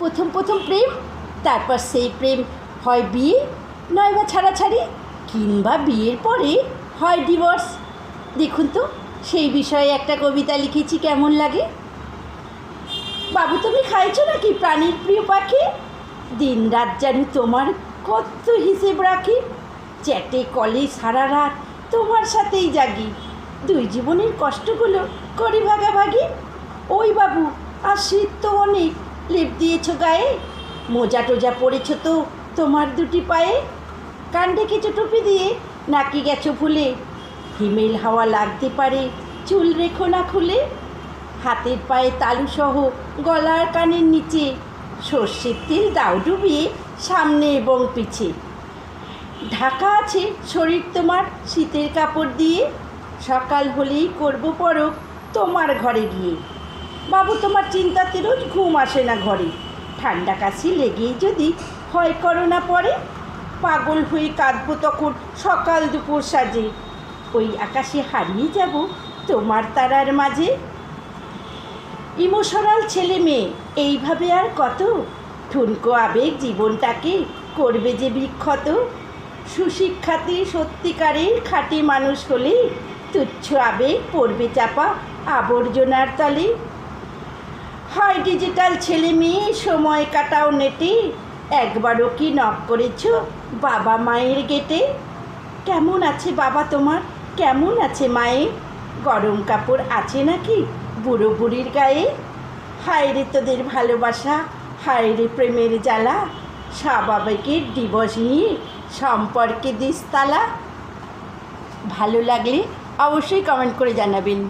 প্রথম প্রথম প্রেম, তারপর সেই প্রেম হয় বিয়ে, নয় বা ছাড়াছাড়ি, কিংবা বিয়ের পরে হয় ডিভোর্স দেখুন তো, সেই বিষয়ে একটা কবিতা লিখেছি, কেমন লাগে? বাবু, তুমি খাইছো নাকি প্রাণীর প্রিয় পাখি? দিন রাত জানি তোমার কত হিসেব রাখি। চ্যাটে, কলে, সারা রাত তোমার সাথেই জাগি। দুই জীবনের কষ্টগুলো করি ভাগাভাগি। ওই বাবু আর শীত তো অনেক লেপ দিয়েছ গায়ে? মোজা টোজা পড়েছো তো তোমার দুটি পায়ে? কান ডেকেছো টুপি দিয়ে, নাকি গেছো ভুলে হিমেল হাওয়া লাগতে পারে চুল রেখো না খুলে। হাতের পায়ে তালুসহ গলার কানের নিচে, সর্ষের তেল দাও ডুবিয়ে সামনে এবং পিছে। ঢাকা আছে শরীর তোমার শীতের কাপড় দিয়ে। সকাল হলেই করব পরক তোমার ঘরে গিয়ে। বাবু, তোমার চিন্তাতে রোজ ঘুম আসে না ঘরে। ঠান্ডা কাশি লেগেই যদি হয় করোনা পরে, পাগল হয়ে কাঁদবো তখন সকাল দুপুর সাজে। ওই আকাশে হারিয়ে যাব তোমার তারার মাঝে। ইমোশনাল ছেলে মেয়ে, এইভাবে আর কত? ঠুনকো আবেগ জীবনটাকে করবে যে বিক্ষত। সুশিক্ষাতে সত্যিকারের খাঁটি মানুষ হলে তুচ্ছ আবেগ পড়বে চাপা আবর্জনার তলে। হয় ডিজিটাল ছেলে মেয়ে সময় কাটাও নেটে। একবারও কি নক করেছ বাবা মায়ের গেটে কেমন আছে বাবা তোমার? কেমন আছে মায়ে গরম কাপড় আছে নাকি বুড়ো বুড়ির গায়ে? হায় রে তোদের ভালোবাসা হায় রে প্রেমের জ্বালা। স্বাভাবিকের দিবস নিয়ে সম্পর্কে দিস তালা। ভালো লাগলে অবশ্যই কমেন্ট করে জানাবেন।